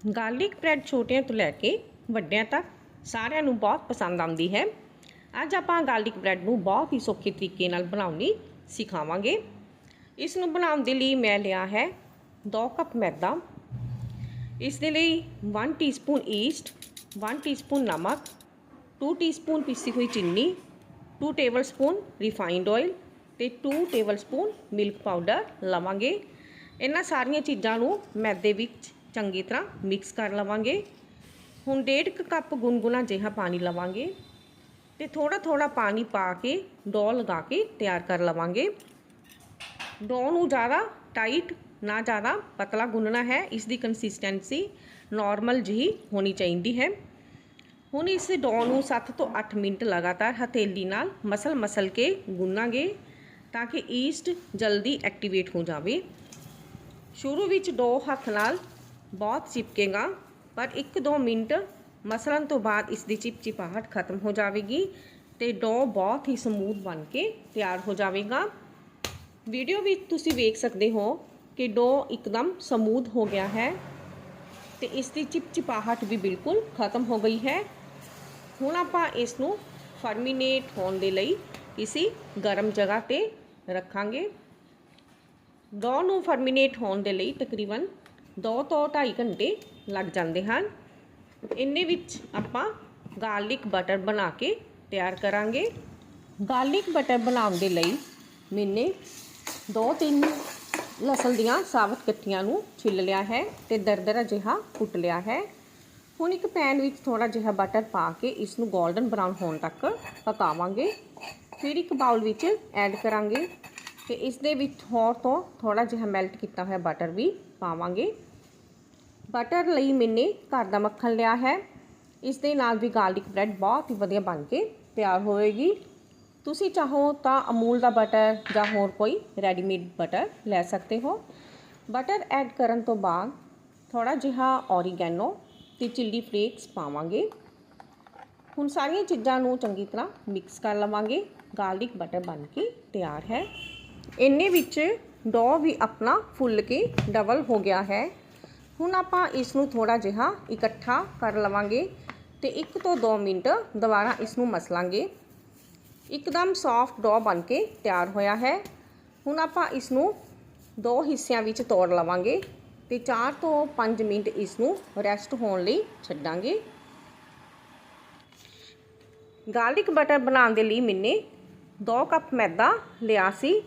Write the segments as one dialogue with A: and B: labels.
A: Garlic bread ਛੋਟਿਆਂ ਤੋਂ ਲੈ ਕੇ ਵੱਡਿਆਂ ਤੱਕ ਸਾਰਿਆਂ ਨੂੰ ਬਹੁਤ ਪਸੰਦ ਆਉਂਦੀ ਹੈ। ਅੱਜ ਆਪਾਂ ਗਾਰਲਿਕ ਬ੍ਰੈਡ ਨੂੰ ਬਹੁਤ ਹੀ ਸੌਖੇ ਤਰੀਕੇ ਨਾਲ ਬਣਾਉਣੀ ਸਿਖਾਵਾਂਗੇ। ਇਸ ਨੂੰ ਬਣਾਉਣ ਦੇ ਲਈ ਮੈਂ ਲਿਆ ਹੈ 2 ਕੱਪ ਮੈਦਾ। ਇਸ ਦੇ ਲਈ 1 ਟੀਸਪੂਨ ਈਸਟ 1 ਟੀਸਪੂਨ ਨਮਕ 2 ਟੀਸਪੂਨ ਪੀਸੀ ਹੋਈ ਚੀਨੀ 2 ਟੇਬਲਸਪੂਨ ਰਿਫਾਈਨਡ ਆਇਲ ਤੇ 2 ਟੇਬਲਸਪੂਨ ਮਿਲਕ ਪਾਊਡਰ ਲਵਾਂਗੇ। ਇਹਨਾਂ ਸਾਰੀਆਂ ਚੀਜ਼ਾਂ ਨੂੰ ਮੈਦੇ ਵਿੱਚ ਚੰਗੀ ਤਰ੍ਹਾਂ ਮਿਕਸ ਕਰ ਲਵਾਂਗੇ। ਹੁਣ ਡੇਢ ਕੁ ਕੱਪ ਗੁਨਗੁਣਾ ਜਿਹਾ ਪਾਣੀ ਲਵਾਂਗੇ ਤੇ ਥੋੜਾ ਥੋੜਾ ਪਾਣੀ ਪਾ ਕੇ ਡੋ ਲਗਾ ਕੇ ਤਿਆਰ ਕਰ ਲਵਾਂਗੇ। ਡੋ ਨੂੰ ਜ਼ਿਆਦਾ ਟਾਈਟ ਨਾ ਜ਼ਿਆਦਾ ਪਤਲਾ ਗੁੰਨਣਾ ਹੈ, ਇਸ ਦੀ ਕੰਸਿਸਟੈਂਸੀ ਨਾਰਮਲ ਜਿਹੀ ਹੋਣੀ ਚਾਹੀਦੀ ਹੈ। ਹੁਣ ਇਸ ਡੋ ਨੂੰ 7 ਤੋਂ 8 ਮਿੰਟ ਲਗਾਤਾਰ ਹਥੇਲੀ ਨਾਲ ਮਸਲ-ਮਸਲ ਕੇ ਗੁੰਨਾਂਗੇ ਤਾਂ ਕਿ ਈਸਟ ਜਲਦੀ ਐਕਟੀਵੇਟ ਹੋ ਜਾਵੇ। ਸ਼ੁਰੂ ਵਿੱਚ ਡੋ ਹੱਥ ਨਾਲ ਬਹੁਤ ਚਿਪਕੇਗਾ, ਪਰ 1-2 ਮਿੰਟ ਮਸਲਣ ਤੋਂ ਬਾਅਦ ਇਸ ਦੀ ਚਿਪਚਿਪਾਹਟ ਖਤਮ ਹੋ ਜਾਵੇਗੀ ਤੇ ਡੋ ਬਹੁਤ ਹੀ ਸਮੂਥ ਬਣ ਕੇ ਤਿਆਰ ਹੋ ਜਾਵੇਗਾ। ਵੀਡੀਓ ਵਿੱਚ ਤੁਸੀਂ ਵੇਖ ਸਕਦੇ ਹੋ ਕਿ ਡੋ ਇੱਕਦਮ ਸਮੂਥ ਹੋ ਗਿਆ ਹੈ ਤੇ ਇਸ ਦੀ ਚਿਪਚਿਪਾਹਟ ਵੀ ਬਿਲਕੁਲ ਖਤਮ ਹੋ ਗਈ ਹੈ। ਹੁਣ ਆਪਾਂ ਇਸ ਨੂੰ ਫਰਮੀਨੇਟ ਹੋਣ ਦੇ ਲਈ ਕਿਸੇ ਗਰਮ ਜਗ੍ਹਾ ਤੇ ਰੱਖਾਂਗੇ। ਡੋ ਨੂੰ ਫਰਮੀਨੇਟ ਹੋਣ ਦੇ ਲਈ ਤਕਰੀਬਨ 2 ਤੋਂ 2.5 ਘੰਟੇ ਲੱਗ ਜਾਂਦੇ ਹਨ। ਇੰਨੇ ਵਿੱਚ ਆਪਾਂ ਗਾਰਲਿਕ ਬਟਰ ਬਣਾ ਕੇ ਤਿਆਰ ਕਰਾਂਗੇ। ਗਾਰਲਿਕ ਬਟਰ ਬਣਾਉਣ ਦੇ ਲਈ ਮੈਨੇ 2-3 ਲਸਣ ਦੀਆਂ ਸਾਬਤ ਕੱਟੀਆਂ ਨੂੰ ਛਿੱਲ ਲਿਆ ਹੈ ਤੇ ਦਰਦਰਾ ਜਿਹਾ ਕੁੱਟ ਲਿਆ ਹੈ। ਹੁਣ ਇੱਕ ਪੈਨ ਵਿੱਚ ਥੋੜਾ ਜਿਹਾ ਬਟਰ ਪਾ ਕੇ ਇਸ ਨੂੰ 골ਡਨ ਬਰਾਊਨ ਹੋਣ ਤੱਕ ਪਕਾਵਾਂਗੇ। ਫਿਰ ਇੱਕ ਬਾਉਲ ਵਿੱਚ ਐਡ ਕਰਾਂਗੇ ਤੇ ਇਸ ਦੇ ਵਿੱਚ ਹੋਰ ਤੋਂ ਥੋੜਾ ਜਿਹਾ ਮੈਲਟ ਕੀਤਾ ਹੋਇਆ ਬਟਰ ਵੀ ਪਾਵਾਂਗੇ। ਬਟਰ ਲਈ ਮੈਨੇ ਘਰ ਦਾ ਮੱਖਣ ਲਿਆ ਹੈ। ਇਸ ਦੇ ਨਾਲ ਵੀ ਗਾਰਲਿਕ ਬ੍ਰੈਡ ਬਹੁਤ ਹੀ ਵਧੀਆ ਬਣ ਕੇ ਤਿਆਰ ਹੋਵੇਗੀ। ਤੁਸੀਂ ਚਾਹੋ ਤਾਂ ਅਮੂਲ ਦਾ ਬਟਰ ਜਾਂ ਹੋਰ ਕੋਈ ਰੈਡੀਮੇਡ ਬਟਰ ਲੈ ਸਕਦੇ ਹੋ। ਬਟਰ ਐਡ ਕਰਨ ਤੋਂ ਬਾਅਦ ਥੋੜਾ ਜਿਹਾ ਔਰੀਗੈਨੋ ਤੇ ਚਿੱਲੀ ਫਲੇਕਸ ਪਾਵਾਂਗੇ। ਹੁਣ ਸਾਰੀਆਂ ਚੀਜ਼ਾਂ ਨੂੰ ਚੰਗੀ ਤਰ੍ਹਾਂ ਮਿਕਸ ਕਰ ਲਵਾਂਗੇ। ਗਾਰਲਿਕ ਬਟਰ ਬਣ ਕੇ ਤਿਆਰ ਹੈ। ਇੰਨੇ ਵਿੱਚ ਡੋ ਵੀ ਆਪਣਾ ਫੁੱਲ ਕੇ ਡਬਲ ਹੋ ਗਿਆ ਹੈ। ਹੁਣ ਆਪਾਂ ਇਸ ਨੂੰ ਥੋੜਾ ਜਿਹਾ ਇਕੱਠਾ ਕਰ ਲਵਾਂਗੇ ਤੇ 1 ਤੋਂ 2 ਮਿੰਟ ਦੁਬਾਰਾ ਇਸ ਨੂੰ ਮਸਲਾਂਗੇ। ਇੱਕਦਮ ਸੌਫਟ ਡੋ ਬਣ ਕੇ ਤਿਆਰ ਹੋਇਆ ਹੈ। ਹੁਣ ਆਪਾਂ ਇਸ ਨੂੰ ਦੋ ਹਿੱਸਿਆਂ ਵਿੱਚ ਤੋੜ ਲਵਾਂਗੇ ਤੇ 4 ਤੋਂ 5 ਮਿੰਟ ਇਸ ਨੂੰ ਰੈਸਟ ਹੋਣ ਲਈ ਛੱਡਾਂਗੇ। ਗਾਰਲਿਕ ਬਟਰ ਬਣਾਉਣ ਦੇ ਲਈ ਮੈਨੇ 2 ਕੱਪ ਮੈਦਾ ਲਿਆ ਸੀ।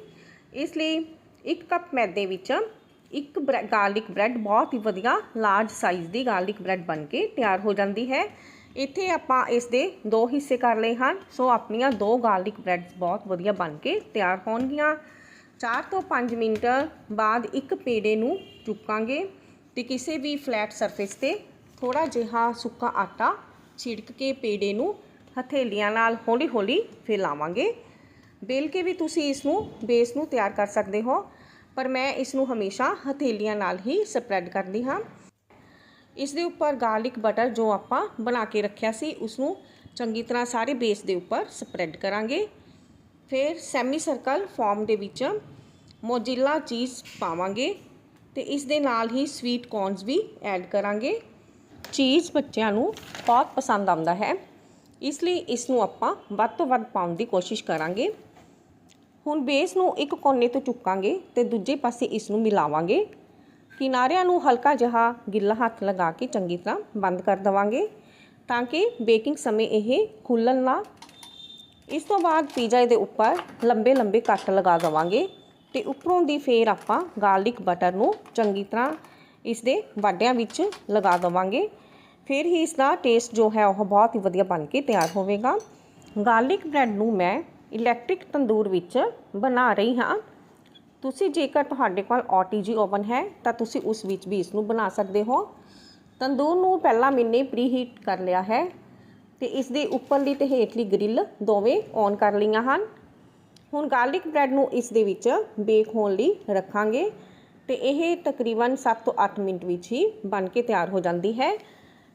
A: ਇਸ ਲਈ 1 ਕੱਪ ਮੈਦੇ ਵਿੱਚ ਇੱਕ ਗਾਰਲਿਕ ਬ੍ਰੈਡ, ਬਹੁਤ ਹੀ ਵਧੀਆ ਲਾਰਜ ਸਾਈਜ਼ ਦੀ ਗਾਰਲਿਕ ਬ੍ਰੈਡ ਬਣ ਕੇ ਤਿਆਰ ਹੋ ਜਾਂਦੀ ਹੈ। ਇੱਥੇ ਆਪਾਂ ਇਸ ਦੇ ਦੋ ਹਿੱਸੇ ਕਰ ਲਏ ਹਨ। ਸੋ ਆਪਣੀਆਂ ਦੋ ਗਾਰਲਿਕ ਬ੍ਰੈਡਸ ਬਹੁਤ ਵਧੀਆ ਬਣ ਕੇ ਤਿਆਰ ਹੋਣਗੀਆਂ। 4 ਤੋਂ 5 ਮਿੰਟ ਬਾਅਦ ਇੱਕ ਪੇੜੇ ਨੂੰ ਚੁੱਕਾਂਗੇ ਤੇ ਕਿਸੇ ਵੀ ਫਲੈਟ ਸਰਫੇਸ ਤੇ ਥੋੜਾ ਜਿਹਾ ਸੁੱਕਾ ਆਟਾ ਛਿੜਕ ਕੇ ਪੇੜੇ ਨੂੰ ਹਥੇਲੀਆਂ ਨਾਲ ਹੌਲੀ-ਹੌਲੀ ਫੈਲਾਵਾਂਗੇ। ਬੇਲ ਕੇ ਵੀ ਤੁਸੀਂ ਇਸ ਨੂੰ ਬੇਸ ਨੂੰ ਤਿਆਰ ਕਰ ਸਕਦੇ ਹੋ। ਪਰ ਮੈਂ ਇਸ ਨੂੰ ਹਮੇਸ਼ਾ ਹਥੇਲੀਆਂ ਨਾਲ ਹੀ ਸਪਰੈਡ ਕਰਦੀ ਹਾਂ। ਇਸ ਦੇ ਉੱਪਰ ਗਾਰਲਿਕ ਬਟਰ ਜੋ ਆਪਾਂ ਬਣਾ ਕੇ ਰੱਖਿਆ ਸੀ ਉਸ ਨੂੰ ਚੰਗੀ ਤਰ੍ਹਾਂ ਸਾਰੇ ਬੇਸ ਦੇ ਉੱਪਰ ਸਪਰੈਡ ਕਰਾਂਗੇ। ਫਿਰ ਸੈਮੀ ਸਰਕਲ ਫਾਰਮ ਦੇ ਵਿੱਚ ਮੋਜ਼ਿਲਾ ਚੀਜ਼ ਪਾਵਾਂਗੇ ਤੇ ਇਸ ਦੇ ਨਾਲ ਹੀ ਸਵੀਟ ਕੌਰਨਸ ਵੀ ਐਡ ਕਰਾਂਗੇ। ਚੀਜ਼ ਬੱਚਿਆਂ ਨੂੰ ਬਹੁਤ ਪਸੰਦ ਆਉਂਦਾ ਹੈ। ਇਸ ਲਈ ਇਸ ਨੂੰ ਆਪਾਂ ਵੱਧ ਤੋਂ ਵੱਧ ਪਾਉਣ ਦੀ ਕੋਸ਼ਿਸ਼ ਕਰਾਂਗੇ। ਹੁਣ ਬੇਸ ਨੂੰ ਇੱਕ ਕੋਨੇ ਤੋਂ ਚੁੱਕਾਂਗੇ ਤੇ ਦੂਜੇ ਪਾਸੇ ਇਸ ਨੂੰ ਮਿਲਾਵਾਂਗੇ। ਕਿਨਾਰਿਆਂ ਨੂੰ ਹਲਕਾ ਜਿਹਾ ਗਿੱਲਾ ਹੱਥ ਲਗਾ ਕੇ ਚੰਗੀ ਤਰ੍ਹਾਂ ਬੰਦ ਕਰ ਦਵਾਂਗੇ ਤਾਂ ਕਿ ਬੇਕਿੰਗ ਸਮੇਂ ਇਹ ਖੁੱਲਣ ਨਾ। ਇਸ ਤੋਂ ਬਾਅਦ ਪੀਜ਼ਾ ਦੇ ਉੱਪਰ ਲੰਬੇ ਲੰਬੇ ਕੱਟ ਲਗਾ ਦਵਾਂਗੇ ਤੇ ਉੱਪਰੋਂ ਦੀ ਫੇਰ ਆਪਾਂ ਗਾਰਲਿਕ ਬਟਰ ਨੂੰ ਚੰਗੀ ਤਰ੍ਹਾਂ ਇਸ ਦੇ ਵਾਢਿਆਂ ਵਿੱਚ ਲਗਾ ਦਵਾਂਗੇ। ਫਿਰ ਹੀ ਇਸ ਦਾ ਟੇਸਟ ਜੋ ਹੈ ਉਹ ਬਹੁਤ ਹੀ ਵਧੀਆ ਬਣ ਕੇ ਤਿਆਰ ਹੋਵੇਗਾ। ਗਾਰਲਿਕ ਬ੍ਰੈਡ ਨੂੰ ਮੈਂ ਇਲੈਕਟ੍ਰਿਕ ਤੰਦੂਰ ਵਿੱਚ ਬਣਾ ਰਹੀ ਹਾਂ। ਤੁਸੀਂ ਜੇਕਰ ਤੁਹਾਡੇ ਕੋਲ ਓਟੀਜੀ ਓਵਨ ਹੈ, ਤਾਂ ਤੁਸੀਂ ਉਸ ਵਿੱਚ ਵੀ ਇਸ ਨੂੰ ਬਣਾ ਸਕਦੇ ਹੋ। ਤੰਦੂਰ ਨੂੰ ਪਹਿਲਾਂ ਮੈਨੇ ਪ੍ਰੀਹੀਟ ਕਰ ਲਿਆ ਹੈ ਤੇ ਇਸ ਦੇ ਉੱਪਰਲੀ ਤੇ ਹੇਠਲੀ ਗ੍ਰਿਲ ਦੋਵੇਂ ਔਨ ਕਰ ਲਈਆਂ ਹਨ। ਹੁਣ ਗਾਰਲਿਕ ਬ੍ਰੈਡ ਨੂੰ ਇਸ ਦੇ ਵਿੱਚ ਬੇਕ ਹੋਣ ਲਈ ਰੱਖਾਂਗੇ ਤੇ ਇਹ ਤਕਰੀਬਨ 7 ਤੋਂ 8 ਮਿੰਟ ਵਿੱਚ ਹੀ ਬਣ ਕੇ ਤਿਆਰ ਹੋ ਜਾਂਦੀ ਹੈ।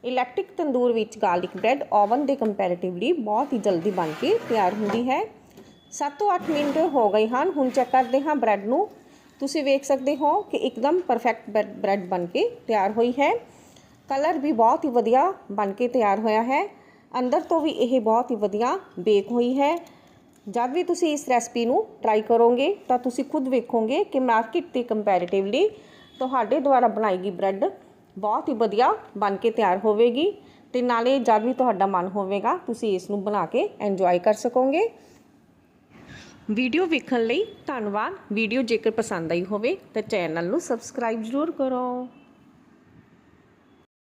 A: ਇਲੈਕਟ੍ਰਿਕ ਤੰਦੂਰ ਵਿੱਚ ਗਾਰਲਿਕ ਬ੍ਰੈਡ ਓਵਨ ਦੇ ਕੰਪੈਰੀਟਿਵਲੀ ਬਹੁਤ ਹੀ ਜਲਦੀ ਬਣ ਕੇ ਤਿਆਰ ਹੁੰਦੀ ਹੈ। 7 ਤੋਂ 8 ਮਿੰਟ ਹੋ ਗਏ ਹਨ। ਹੁਣ ਚੈੱਕ ਕਰਦੇ ਹਾਂ ਬ੍ਰੈਡ ਨੂੰ। ਤੁਸੀਂ ਵੇਖ ਸਕਦੇ ਹੋ ਕਿ ਇੱਕਦਮ ਪਰਫੈਕਟ ਬ੍ਰੈਡ ਬਣ ਕੇ ਤਿਆਰ ਹੋਈ ਹੈ। ਕਲਰ ਵੀ ਬਹੁਤ ਹੀ ਵਧੀਆ ਬਣ ਕੇ ਤਿਆਰ ਹੋਇਆ ਹੈ। ਅੰਦਰ ਤੋਂ ਵੀ ਇਹ ਬਹੁਤ ਹੀ ਵਧੀਆ ਬੇਕ ਹੋਈ ਹੈ। ਜਦ ਵੀ ਤੁਸੀਂ ਇਸ ਰੈਸਪੀ ਨੂੰ ਟਰਾਈ ਕਰੋਗੇ ਤਾਂ ਤੁਸੀਂ ਖੁਦ ਵੇਖੋਗੇ ਕਿ ਮਾਰਕੀਟ 'ਤੇ ਕੰਪੈਰੀਟਿਵਲੀ ਤੁਹਾਡੇ ਦੁਆਰਾ ਬਣਾਈ ਗਈ ਬ੍ਰੈਡ ਬਹੁਤ ਹੀ ਵਧੀਆ ਬਣ ਕੇ ਤਿਆਰ ਹੋਵੇਗੀ ਤੇ ਨਾਲੇ ਜਦ ਵੀ ਤੁਹਾਡਾ ਮਨ ਹੋਵੇਗਾ, ਤੁਸੀਂ ਇਸ ਨੂੰ ਬਣਾ ਕੇ ਇੰਜੋਏ ਕਰ ਸਕੋਗੇ। ਵੀਡੀਓ ਵੇਖਣ ਲਈ ਧੰਨਵਾਦ। ਵੀਡੀਓ ਜੇਕਰ ਪਸੰਦ ਆਈ ਹੋਵੇ ਤਾਂ ਚੈਨਲ ਨੂੰ ਸਬਸਕ੍ਰਾਈਬ ਜ਼ਰੂਰ ਕਰੋ।